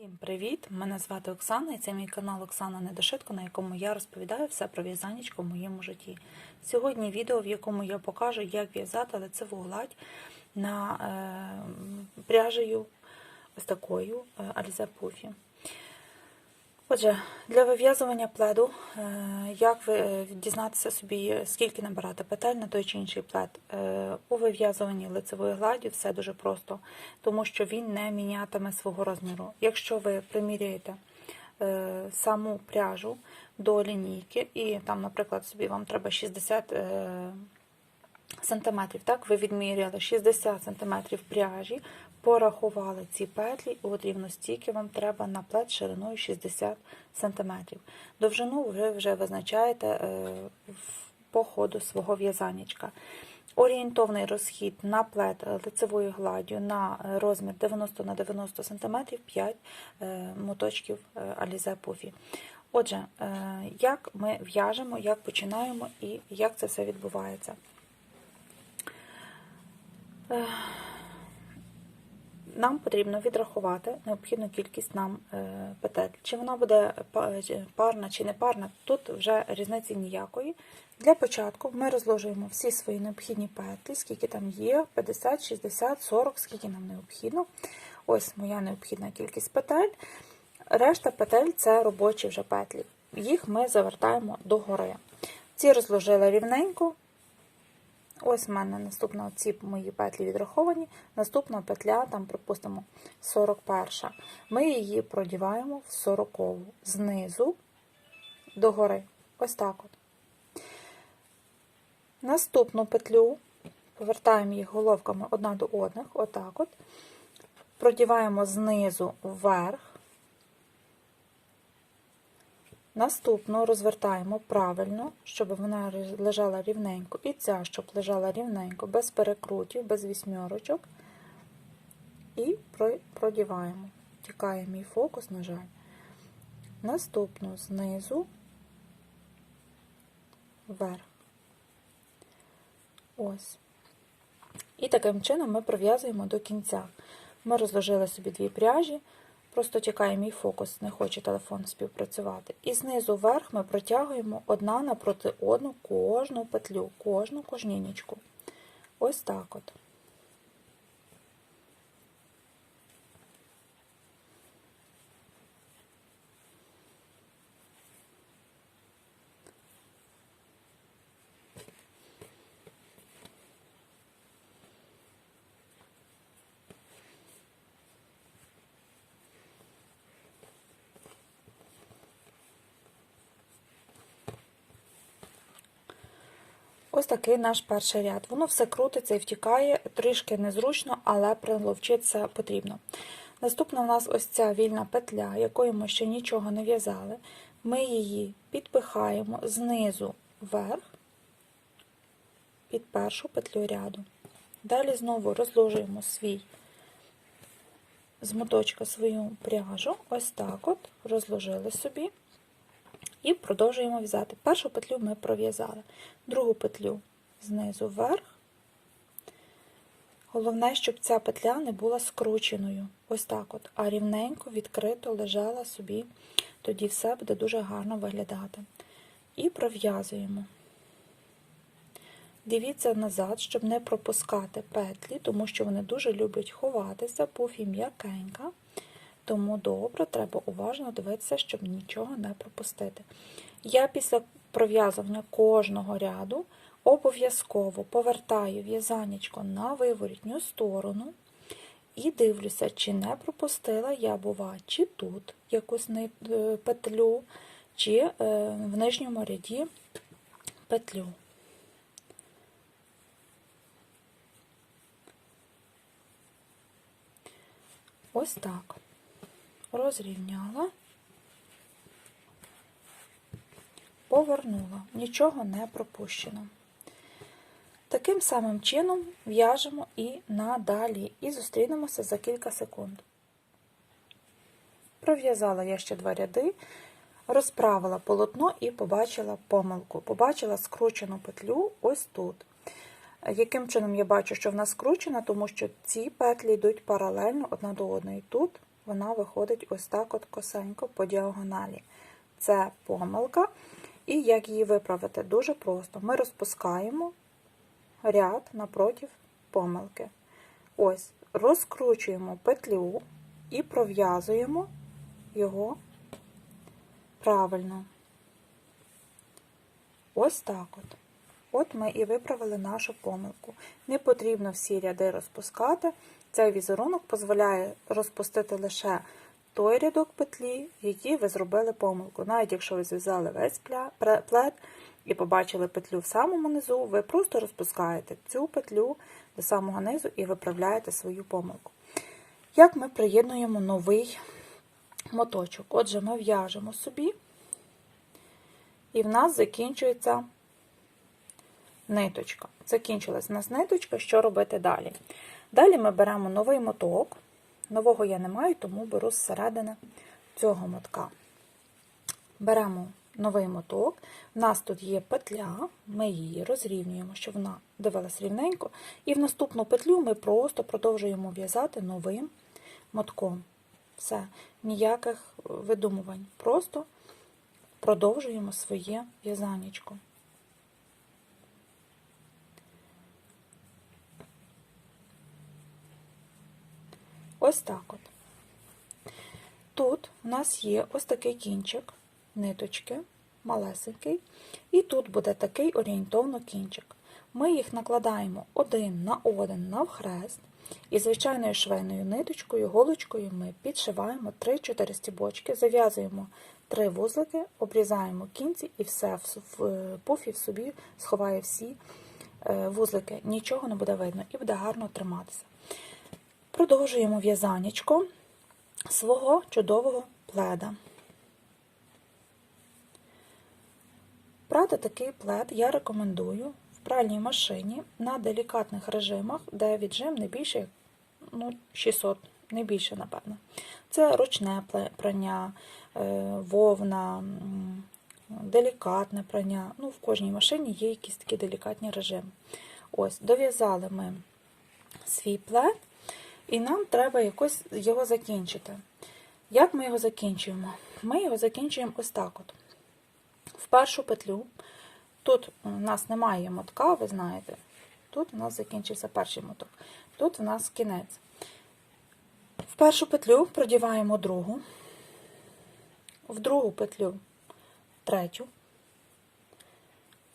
Всім привіт! Мене звати Оксана і це мій канал Оксана Недошитко, на якому я розповідаю все про в'язанечко в моєму житті. Сьогодні відео, в якому я покажу, як в'язати лицеву гладь на е, пряжею ось такою е, Puffy. Отже, для вив'язування пледу, е, як ви е, дізнатися собі, скільки набирати петель на той чи інший плед. Е, У вив'язуванні лицевої гладі все дуже просто, тому що він не мінятиме свого розміру. Якщо ви приміряєте саму пряжу до лінійки, і там, наприклад, собі вам треба 60 е, сантиметрів, так, ви відміряли 60 сантиметрів пряжі, порахували ці петлі, от рівно стільки вам треба на плед шириною 60 сантиметрів. Довжину ви вже визначаєте е, по ходу свого в'язанечка. Орієнтовний розхід на плед лицевою гладдю на розмір 90 на 90 см 5 е, моточків е, Alize Puffy. Отже, е, як ми в'яжемо, як починаємо і як це все відбувається. Нам потрібно відрахувати необхідну кількість нам е, петель. Чи вона буде парна чи не парна, тут вже різниці ніякої. Для початку ми розложуємо всі свої необхідні петлі, скільки там є, 50, 60, 40, скільки нам необхідно. Ось моя необхідна кількість петель. Решта петель це робочі вже петлі. Їх ми завертаємо догори. Ці розложила рівненько, Ось в мене наступна ці мої петлі відраховані. Наступна петля, там, припустимо, 41. Ми її продіваємо в 40 знизу до гори. Ось так от. Наступну петлю повертаємо їх головками одна до одних, отак от. Продіваємо знизу вверх. Наступну розвертаємо правильно, щоб вона лежала рівненько. І ця, щоб лежала рівненько, без перекрутів, без вісьмерочок. І продіваємо. Тікає мій фокус, на жаль. Наступну знизу вверх. Ось. І таким чином ми пров'язуємо до кінця. Ми розложили собі дві пряжі. Просто тікає мій фокус, не хоче телефон співпрацювати. І знизу вверх ми протягуємо одна напроти одну кожну петлю, кожну кожнінічку. Ось так от. Ось такий наш перший ряд. Воно все крутиться і втікає, трішки незручно, але приловчитися потрібно. Наступна у нас ось ця вільна петля, якою ми ще нічого не в'язали. Ми її підпихаємо знизу вверх під першу петлю ряду. Далі знову розложуємо свій з моточка свою пряжу, ось так от, розложили собі. І продовжуємо в'язати. Першу петлю ми пров'язали, другу петлю знизу вверх. Головне, щоб ця петля не була скрученою, ось так от, а рівненько, відкрито лежала собі, тоді все буде дуже гарно виглядати. І пров'язуємо. Дивіться назад, щоб не пропускати петлі, тому що вони дуже люблять ховатися, пуфі м'якенька. Тому добре, треба уважно дивитися, щоб нічого не пропустити. Я після пров'язування кожного ряду обов'язково повертаю в'язанечко на виворітню сторону і дивлюся, чи не пропустила я, бува, чи тут якусь петлю, чи в нижньому ряді петлю. Ось так розрівняла, повернула, нічого не пропущено. Таким самим чином в'яжемо і надалі, і зустрінемося за кілька секунд. Пров'язала я ще два ряди, розправила полотно і побачила помилку. Побачила скручену петлю ось тут. Яким чином я бачу, що вона скручена, тому що ці петлі йдуть паралельно одна до одної. Тут вона виходить ось так от косенько по діагоналі. Це помилка. І як її виправити? Дуже просто. Ми розпускаємо ряд напротив помилки. Ось, розкручуємо петлю і пров'язуємо його правильно. Ось так от. От ми і виправили нашу помилку. Не потрібно всі ряди розпускати. Цей візерунок дозволяє розпустити лише той рядок петлі, який ви зробили помилку. Навіть якщо ви зв'язали весь плет і побачили петлю в самому низу, ви просто розпускаєте цю петлю до самого низу і виправляєте свою помилку. Як ми приєднуємо новий моточок? Отже, ми в'яжемо собі, і в нас закінчується ниточка. Закінчилась у нас ниточка, що робити далі? Далі ми беремо новий моток. Нового я не маю, тому беру зсередини цього мотка. Беремо новий моток. У нас тут є петля, ми її розрівнюємо, щоб вона дивилась рівненько. І в наступну петлю ми просто продовжуємо в'язати новим мотком. Все, ніяких видумувань. Просто продовжуємо своє в'язанечко. Ось так от. Тут у нас є ось такий кінчик ниточки, малесенький, і тут буде такий орієнтовно кінчик. Ми їх накладаємо один на один навхрест, і звичайною швейною ниточкою, голочкою ми підшиваємо 3-4 стібочки, зав'язуємо 3 вузлики, обрізаємо кінці і все в пуфі в собі сховає всі е, вузлики. Нічого не буде видно і буде гарно триматися. Продовжуємо в'язанечко свого чудового пледа. Прати такий плед я рекомендую в пральній машині на делікатних режимах, де віджим не більше ну, 600, не більше, напевно. Це ручне прання, е, вовна, делікатне прання. Ну, В кожній машині є якісь такі делікатні режими. Ось, дов'язали ми свій плед. І нам треба якось його закінчити. Як ми його закінчуємо? Ми його закінчуємо ось так от. В першу петлю, тут у нас немає мотка, ви знаєте, тут у нас закінчився перший моток, тут у нас кінець. В першу петлю продіваємо другу, в другу петлю третю,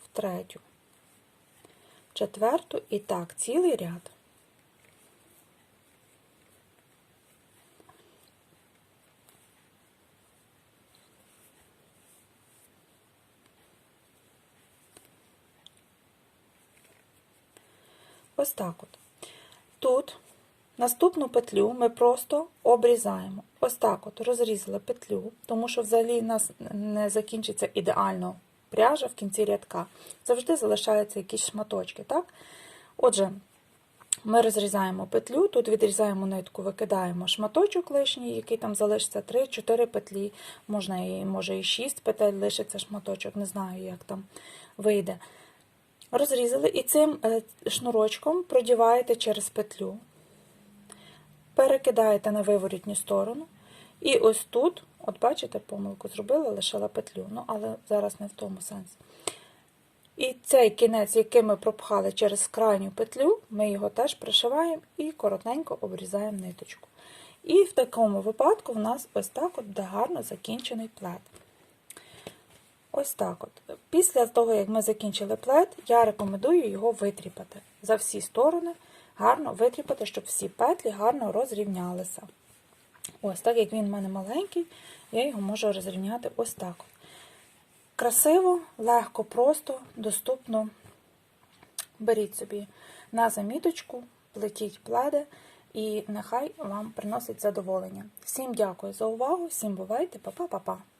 в третю, четверту і так, цілий ряд. Ось так от. Тут наступну петлю ми просто обрізаємо. Ось так от розрізали петлю, тому що взагалі у нас не закінчиться ідеально пряжа в кінці рядка. Завжди залишаються якісь шматочки. так? Отже, ми розрізаємо петлю, тут відрізаємо нитку, викидаємо шматочок лишній, який там залишиться 3-4 петлі, можна може і 6 петель лишиться шматочок, не знаю, як там вийде. Розрізали і цим е, шнурочком продіваєте через петлю, перекидаєте на виворітню сторону. І ось тут, от бачите, помилку зробила, лишила петлю, ну, але зараз не в тому сенсі. І цей кінець, який ми пропхали через крайню петлю, ми його теж пришиваємо і коротенько обрізаємо ниточку. І в такому випадку в нас ось так от гарно закінчений плед. Ось так от. Після того, як ми закінчили плед, я рекомендую його витріпати за всі сторони, гарно витріпати, щоб всі петлі гарно розрівнялися. Ось так як він в мене маленький, я його можу розрівняти ось так. Красиво, легко, просто, доступно. Беріть собі на заміточку, плетіть пледи, і нехай вам приносить задоволення. Всім дякую за увагу, всім бувайте, па-па-па-па!